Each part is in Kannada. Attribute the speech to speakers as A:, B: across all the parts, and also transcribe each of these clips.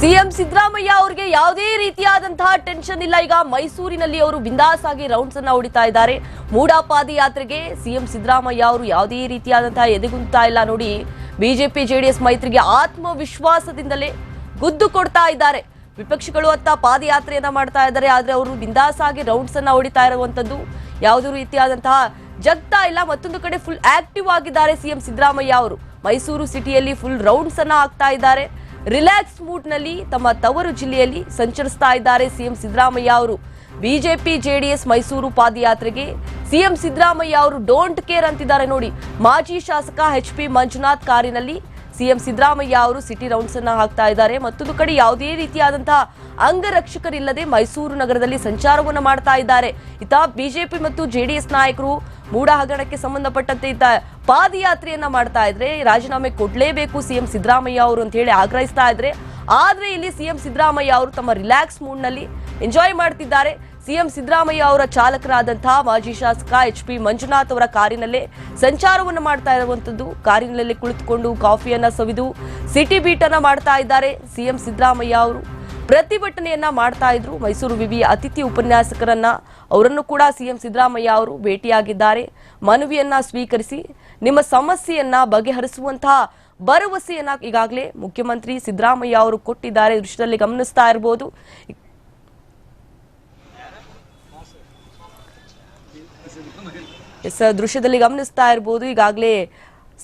A: ಸಿಎಂ ಸಿದ್ದರಾಮಯ್ಯ ಅವರಿಗೆ ಯಾವುದೇ ರೀತಿಯಾದಂತಹ ಟೆನ್ಷನ್ ಇಲ್ಲ. ಈಗ ಮೈಸೂರಿನಲ್ಲಿ ಅವರು ಬಿಂದಾಸ್ ಆಗಿ ರೌಂಡ್ಸ್ ಅನ್ನ ಹೊಡಿತಾ ಇದ್ದಾರೆ. ಮೂಡಾ ಪಾದಯಾತ್ರೆಗೆ ಸಿಎಂ ಸಿದ್ದರಾಮಯ್ಯ ಅವರು ಯಾವುದೇ ರೀತಿಯಾದಂತಹ ಎದೆಗುಂತಾ ಇಲ್ಲ ನೋಡಿ. ಬಿಜೆಪಿ, ಜೆಡಿಎಸ್ ಮೈತ್ರಿಗೆ ಆತ್ಮವಿಶ್ವಾಸದಿಂದಲೇ ಗುದ್ದು ಕೊಡ್ತಾ ಇದ್ದಾರೆ. ವಿಪಕ್ಷಗಳು ಅತ್ತ ಪಾದಯಾತ್ರೆಯನ್ನ ಮಾಡ್ತಾ ಇದ್ದಾರೆ. ಆದ್ರೆ ಅವರು ಬಿಂದಾಸ್ ಆಗಿ ರೌಂಡ್ಸ್ ಅನ್ನ ಹೊಡಿತಾ ಇರುವಂತದ್ದು ಯಾವುದೇ ರೀತಿಯಾದಂತಹ ಜಗ್ತಾ ಇಲ್ಲ. ಮತ್ತೊಂದು ಕಡೆ ಫುಲ್ ಆಕ್ಟಿವ್ ಆಗಿದ್ದಾರೆ ಸಿಎಂ ಸಿದ್ದರಾಮಯ್ಯ ಅವರು. ಮೈಸೂರು ಸಿಟಿಯಲ್ಲಿ ಫುಲ್ ರೌಂಡ್ಸ್ ಅನ್ನ ಹಾಕ್ತಾ ಇದ್ದಾರೆ. ರಿಲ್ಯಾಕ್ಸ್ ಮೂಡ್ನಲ್ಲಿ ತಮ್ಮ ತವರು ಜಿಲ್ಲೆಯಲ್ಲಿ ಸಂಚರಿಸ್ತಾ ಇದ್ದಾರೆ ಸಿಎಂ ಸಿದ್ದರಾಮಯ್ಯ ಅವರು. ಬಿಜೆಪಿ, ಜೆಡಿಎಸ್, ಮೈಸೂರು ಪಾದಯಾತ್ರೆಗೆ ಸಿಎಂ ಸಿದ್ದರಾಮಯ್ಯ ಅವರು ಡೋಂಟ್ ಕೇರ್ ಅಂತಿದ್ದಾರೆ ನೋಡಿ. ಮಾಜಿ ಶಾಸಕ ಎಚ್ ಪಿ ಮಂಜುನಾಥ್ ಕಾರಿನಲ್ಲಿ ಸಿಎಂ ಸಿದ್ದರಾಮಯ್ಯ ಅವರು ಸಿಟಿ ರೌಂಡ್ಸ್ ಅನ್ನ ಹಾಕ್ತಾ ಇದ್ದಾರೆ. ಮತ್ತೊಂದು ಕಡೆ ಯಾವುದೇ ರೀತಿಯಾದಂತಹ ಅಂಗರಕ್ಷಕರಿಲ್ಲದೆ ಮೈಸೂರು ನಗರದಲ್ಲಿ ಸಂಚಾರವನ್ನು ಮಾಡ್ತಾ ಇದ್ದಾರೆ. ಇತ್ತ ಬಿಜೆಪಿ ಮತ್ತು ಜೆಡಿಎಸ್ ನಾಯಕರು ಮೂಡ ಹಗರಣಕ್ಕೆ ಸಂಬಂಧಪಟ್ಟಂತೆ ಇದ್ದ ಪಾದಯಾತ್ರೆಯನ್ನ ಮಾಡ್ತಾ ಇದ್ರೆ, ರಾಜೀನಾಮೆ ಕೊಡ್ಲೇಬೇಕು ಸಿಎಂ ಸಿದ್ದರಾಮಯ್ಯ ಅವರು ಅಂತ ಹೇಳಿ ಆಗ್ರಹಿಸ್ತಾ ಇದ್ರೆ, ಆದ್ರೆ ಇಲ್ಲಿ ಸಿಎಂ ಸಿದ್ದರಾಮಯ್ಯ ಅವರು ತಮ್ಮ ರಿಲ್ಯಾಕ್ಸ್ ಮೂಡ್ನಲ್ಲಿ ಎಂಜಾಯ್ ಮಾಡ್ತಿದ್ದಾರೆ. ಸಿಎಂ ಸಿದ್ದರಾಮಯ್ಯ ಅವರ ಚಾಲಕರಾದಂತಹ ಮಾಜಿ ಶಾಸಕ ಎಚ್ ಪಿ ಮಂಜುನಾಥ್ ಅವರ ಕಾರಿನಲ್ಲೇ ಸಂಚಾರವನ್ನು ಮಾಡ್ತಾ ಇರುವಂತದ್ದು ಕಾರಿನಲ್ಲಿ ಕುಳಿತುಕೊಂಡು ಕಾಫಿಯನ್ನ ಸವಿದು, ಸಿಟಿ ಬೀಟ್ ಅನ್ನ ಮಾಡ್ತಾ ಇದ್ದಾರೆ ಸಿಎಂ ಸಿದ್ದರಾಮಯ್ಯ ಅವರು. ಪ್ರತಿಭಟನೆಯನ್ನ ಮಾಡ್ತಾ ಇದ್ರು. ಮೈಸೂರು ವಿವಿ ಅತಿಥಿ ಉಪನ್ಯಾಸಕರನ್ನ ಅವರನ್ನು ಕೂಡ ಸಿಎಂ ಸಿದ್ದರಾಮಯ್ಯ ಅವರು ಭೇಟಿಯಾಗಿದ್ದಾರೆ. ಮನವಿಯನ್ನ ಸ್ವೀಕರಿಸಿ, ನಿಮ್ಮ ಸಮಸ್ಯೆಯನ್ನ ಬಗೆಹರಿಸುವಂತಹ ಭರವಸೆಯನ್ನ ಈಗಾಗಲೇ ಮುಖ್ಯಮಂತ್ರಿ ಸಿದ್ದರಾಮಯ್ಯ ಅವರು ಕೊಟ್ಟಿದ್ದಾರೆ. ದೃಶ್ಯದಲ್ಲಿ ಗಮನಿಸ್ತಾ ಇರಬಹುದು ದೃಶ್ಯದಲ್ಲಿ ಗಮನಿಸ್ತಾ ಇರಬಹುದು ಈಗಾಗಲೇ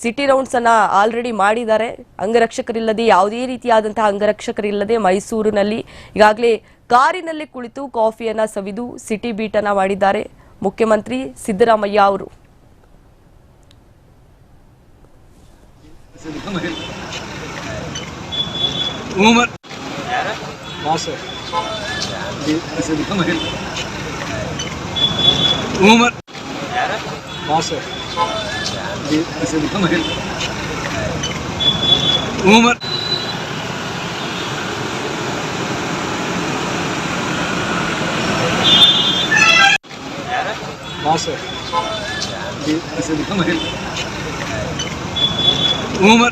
A: ಸಿಟಿ ರೌಂಡ್ಸ್ ಅನ್ನ ಆಲ್ರೆಡಿ ಮಾಡಿದ್ದಾರೆ. ಅಂಗರಕ್ಷಕರಿಲ್ಲದೆ ಯಾವುದೇ ರೀತಿಯಾದಂತಹ ಅಂಗರಕ್ಷಕರಿಲ್ಲದೆ ಮೈಸೂರಿನಲ್ಲಿ ಈಗಾಗಲೇ ಕಾರಿನಲ್ಲಿ ಕುಳಿತು ಕಾಫಿಯನ್ನ ಸವಿದು ಸಿಟಿ ಬೀಟ್ ಅನ್ನ ಮಾಡಿದ್ದಾರೆ. ಮುಖ್ಯಮಂತ್ರಿ ಸಿದ್ದರಾಮಯ್ಯ ಅವರು.
B: उमर। बासठ उमर।